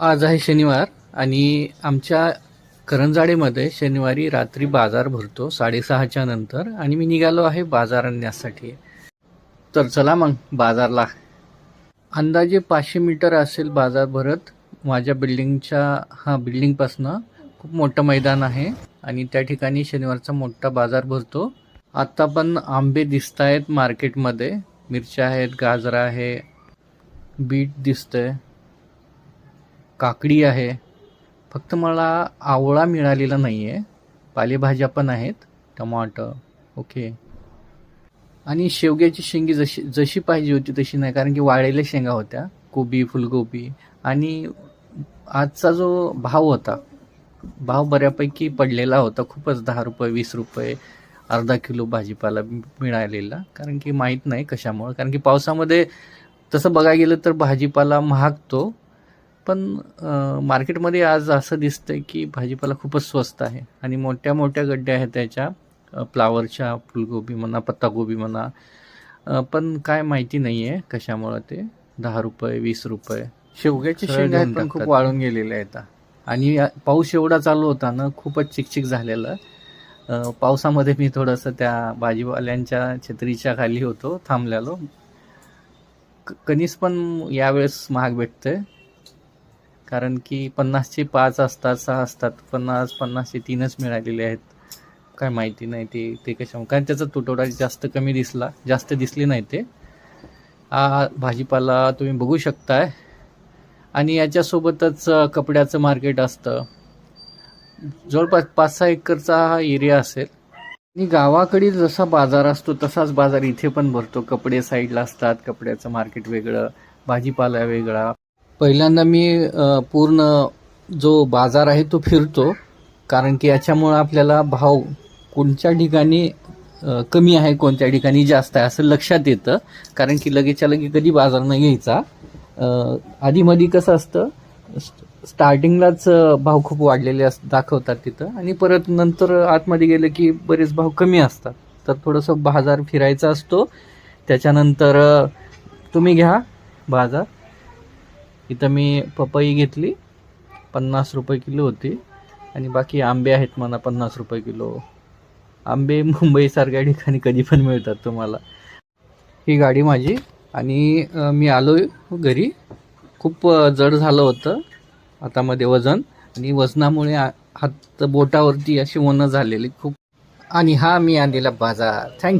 आज आहे शनिवार आणि आमच्या करंजाडेमध्ये शनिवारी रात्री बाजार भरतो साडेसहाच्या नंतर. आणि मी निघालो आहे बाजार आणण्यासाठी. तर चला मग बाजारला. अंदाजे पाचशे मीटर असेल बाजार भरत. माझ्या बिल्डिंगच्या हा बिल्डिंगपासनं खूप मोठं मैदान आहे. आणि त्या ठिकाणी शनिवारचा मोठा बाजार भरतो. आत्ता पण आंबे दिसत आहेत मार्केटमध्ये. मिरच्या आहेत गाजरा आहे बीट दिसतंय. काकडी आहे. फक्त मला आवळा मिळालेला नाही आहे पालेभाज्या पण आहेत. टमाटर ओके. आणि शेवग्याची शेंगी जशी जशी पाहिजे होती तशी नाही कारण की वाळलेल्या शेंगा होत्या. कोबी फुलकोबी. आणि आजचा जो भाव होता भाव बऱ्यापैकी पडलेला होता. खूपच दहा रुपये वीस रुपये अर्धा किलो भाजीपाला मिळालेला. कारण की माहीत नाही कशामुळं. कारण की पावसामध्ये तसं बघायला गेलं तर भाजीपाला महागतो. पण मार्केटमध्ये आज असं दिसतंय की भाजीपाला खूपच स्वस्त आहे. आणि मोठ्या मोठ्या गड्ड्या आहेत त्याच्या. फ्लावरच्या फुलगोबी म्हणा पत्तागोबी म्हणा. पण काय माहिती नाही आहे कशामुळं ते. दहा रुपये वीस रुपये. शेवग्याचे शेंगा आहेत पण खूप. वाळून गेलेले आहेत. आणि पाऊस एवढा चालू होता ना खूपच चिकचिक झालेलं. पावसामध्ये मी थोडंसं त्या भाजीवाल्यांच्या छत्रीच्या खाली होतो थांबलेलो. क- कणीस पण यावेळेस महाग भेटतंय. कारण की पन्नासचे पाच असतात सहा असतात पण आज पन्नासचे तीनच मिळालेले आहेत. काय माहिती नाही ते ते कशा कारण त्याचा तुटवडा जास्त कमी दिसला जास्त दिसली नाही ते. हा भाजीपाला तुम्ही बघू शकताय. आणि याच्यासोबतच कपड्याचं मार्केट असतं. जवळपास पाच सहा एकरचा हा एरिया असेल. आणि गावाकडे जसा बाजार असतो तसाच बाजार इथे पण भरतो. कपडे साईडला असतात कपड्याचं मार्केट वेगळं भाजीपाला वेगळा. पहिल्यांदा मी पूर्ण जो बाजार आहे तो फिरतो कारण की याच्यामुळं आपल्याला भाव कोणत्या ठिकाणी कमी आहे कोणत्या ठिकाणी जास्त आहे असं लक्षात येतं. कारण की लगेचच्या लगे कधी बाजार न घ्यायचा. आधीमध्ये आधीमधी कसं असतं स्टार्टिंगलाच भाव खूप वाढलेले अस दाखवतात तिथं. आणि परत नंतर आतमध्ये गेलं की बरेच भाव कमी असतात. तर थोडंसं बाजार फिरायचा असतो. त्याच्यानंतर तुम्ही घ्या बाजार. इथं मी पपई घेतली पन्नास रुपये किलो होती. आणि बाकी आंबे आहेत मला पन्नास रुपये किलो. आंबे मुंबईसारख्या ठिकाणी कधी पण मिळतात तुम्हाला. ही गाडी माझी. आणि मी आलो घरी. खूप जड झालं होतं. हातामध्ये वजन. आणि वजनामुळे हात बोटावरती अशी ओनं झालेली. खूप. आणि हा मी आणलेला बाजार. थँक्यू